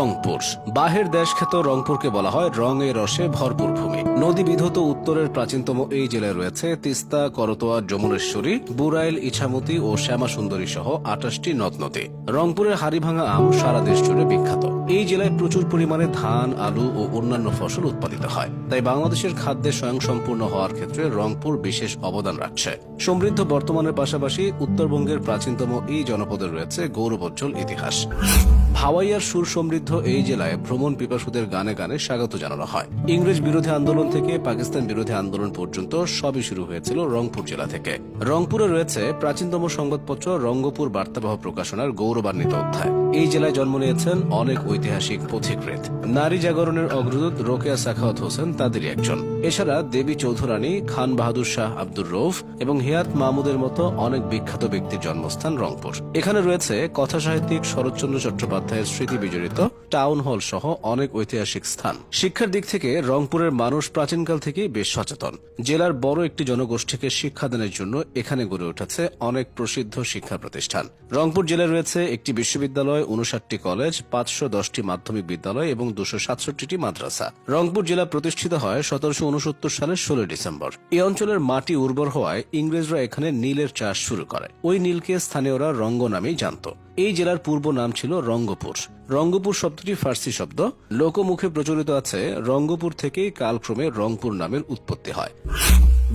রংপুর। বাহের দেশ খ্যাত রংপুরকে বলা হয় রঙে রসে ভরপুর ভূমি। নদী বিধত উত্তরের প্রাচীনতম এই জেলায় রয়েছে তিস্তা, করতোয়া, যমুনেশ্বরী, বুরাইল, ইছামতি ও শ্যামা সুন্দরী সহ আঠাশটি নদ নদী। রংপুরের হাড়িভাঙা আম সারা দেশ জুড়ে বিখ্যাত। এই জেলায় প্রচুর পরিমাণে ধান, আলু ও অন্যান্য ফসল উৎপাদিত হয়। তাই বাংলাদেশের খাদ্যে স্বয়ংসম্পূর্ণ হওয়ার ক্ষেত্রে রংপুর বিশেষ অবদান রাখছে। সমৃদ্ধ বর্তমানের পাশাপাশি উত্তরবঙ্গের প্রাচীনতম এই জনপদের রয়েছে গৌরবোজ্জ্বল ইতিহাস। ভাওয়াইয়ার সুর সমৃদ্ধ এই জেলায় ভ্রমণ পিপাসুদের গানে গানে স্বাগত জানানো হয়। ইংরেজ বিরোধী আন্দোলন থেকে পাকিস্তান বিরোধী আন্দোলন পর্যন্ত সবই শুরু হয়েছিল রংপুর জেলা থেকে। রংপুরে রয়েছে প্রাচীনতম সংবাদপত্র রঙ্গপুর বার্তাবহ প্রকাশনার গৌরবান্বিত অধ্যায়। এই জেলায় জন্ম নিয়েছেন অনেক ঐতিহাসিক পথিকৃত নারী জাগরণের অগ্রদূত রোকেয়া সাখাওয়াত হোসেন তাদেরই একজন। এছাড়া দেবী চৌধুরানী, খান বাহাদুর শাহ আব্দুর রৌফ এবং হিয়াত মাহমুদের মতো অনেক বিখ্যাত ব্যক্তির জন্মস্থান রংপুর। এখানে রয়েছে কথা সাহিত্যিক শরৎচন্দ্র চট্টোপাধ্যায়ের স্মৃতি বিজড়িত টাউন হল সহ অনেক ঐতিহাসিক স্থান। শিক্ষার দিক থেকে রংপুরের মানুষ প্রাচীনকাল থেকেই বেশ সচেতন। জেলার বড় একটি জনগোষ্ঠীকে শিক্ষাদানের জন্য এখানে গড়ে উঠেছে অনেক প্রসিদ্ধ শিক্ষা প্রতিষ্ঠান। রংপুর জেলায় রয়েছে একটি বিশ্ববিদ্যালয়, উনষাটটি কলেজ, পাঁচশো দশটি মাধ্যমিক বিদ্যালয় এবং দুশো সাতষট্টিটি মাদ্রাসা। রংপুর জেলা প্রতিষ্ঠিত হয় সতেরোশো উনসত্তর সালের ষোলোই ডিসেম্বর। এই অঞ্চলের মাটি উর্বর হওয়ায় ইংরেজরা এখানে নীলের চাষ শুরু করে। ওই নীলকে স্থানীয়রা রঙ্গ নামেই জানত। এই জেলার পূর্ব নাম ছিল রঙ্গপুর। রঙ্গপুর শব্দটি ফার্সি শব্দ। লোকমুখে প্রচলিত আছে রঙ্গপুর থেকেই কালক্রমে রংপুর নামের উৎপত্তি হয়।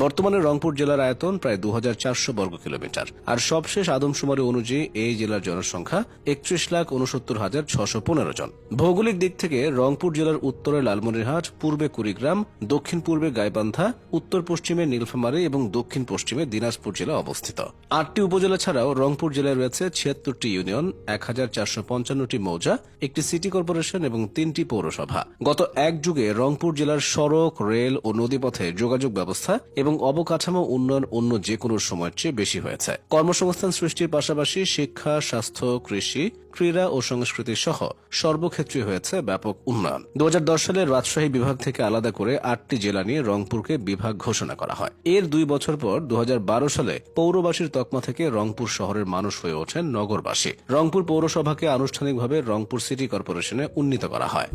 বর্তমানে রংপুর জেলার আয়তন প্রায় দু হাজার চারশো বর্গ কিলোমিটার। আর সবশেষ আদমশুমারি অনুযায়ী এই জেলার জনসংখ্যা একত্রিশ লাখ উনসত্তর হাজার ছশো পনেরো জন। ভৌগোলিক দিক থেকে রংপুর জেলার উত্তরে লালমনিরহাট, পূর্বে কুড়িগ্রাম, দক্ষিণ পূর্বে গাইবান্ধা, উত্তর পশ্চিমে নীলফামারী এবং দক্ষিণ পশ্চিমে দিনাজপুর জেলা অবস্থিত। আটটি উপজেলা ছাড়াও রংপুর জেলায় রয়েছে ছিয়াত্তরটি ইউনিয়ন এক হাজার চারশো পঞ্চান্নটি মৌজা, একটি সিটি কর্পোরেশন এবং তিনটি পৌরসভা। গত এক যুগে রংপুর জেলার সড়ক, রেল ও নদীপথে যোগাযোগ ব্যবস্থা এবং অবকাঠামো উন্নয়ন অন্য যে কোনো সময়ের চেয়ে বেশি হয়েছে। কর্মসংস্থান সৃষ্টির পাশাপাশি শিক্ষা, স্বাস্থ্য, কৃষি, ক্রীড়া ও সংস্কৃতি সহ সর্বক্ষেত্রে হয়েছে ব্যাপক উন্নয়ন। দু হাজার দশ সালে রাজশাহী বিভাগ থেকে আলাদা করে আটটি জেলা নিয়ে রংপুরকে বিভাগ ঘোষণা করা হয়। এর দুই বছর পর দু হাজার বারো সালে পৌরবাসীর তকমা থেকে রংপুর শহরের মানুষ হয়ে ওঠেন নগরবাসী। রংপুর পৌরসভাকে আনুষ্ঠানিকভাবে রংপুর সিটি কর্পোরেশনে উন্নীত করা হয়।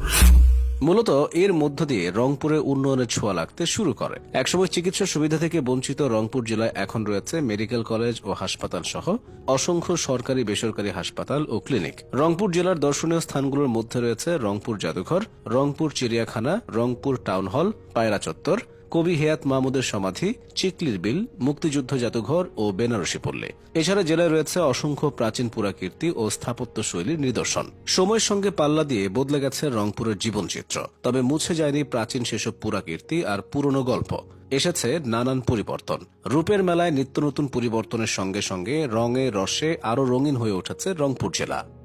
মূলত এর মধ্য দিয়ে রংপুরে উন্নয়নের ছোঁয়া লাগতে শুরু করে। একসময় চিকিৎসা সুবিধা থেকে বঞ্চিত রংপুর জেলায় এখন রয়েছে মেডিকেল কলেজ ও হাসপাতাল সহ অসংখ্য সরকারি, বেসরকারি হাসপাতাল ও ক্লিনিক। রংপুর জেলার দর্শনীয় স্থানগুলোর মধ্যে রয়েছে রংপুর জাদুঘর, রংপুর চিড়িয়াখানা, রংপুর টাউন হল, পায়রা চত্বর কবি হেয়াত মাহমুদের সমাধি, চিকলির বিল, মুক্তিযুদ্ধ জাদুঘর ও বেনারসি পল্লী। এছাড়া জেলায় রয়েছে অসংখ্য প্রাচীন পুরাকীর্তি ও স্থাপত্য শৈলীর নিদর্শন। সময়ের সঙ্গে পাল্লা দিয়ে বদলে গেছে রংপুরের জীবনচিত্র। তবে মুছে যায়নি প্রাচীন সেসব পুরাকীর্তি আর পুরনো গল্প। এসেছে নানান পরিবর্তন। রূপের মেলায় নিত্য নতুন পরিবর্তনের সঙ্গে সঙ্গে রঙে রসে আরও রঙিন হয়ে উঠেছে রংপুর জেলা।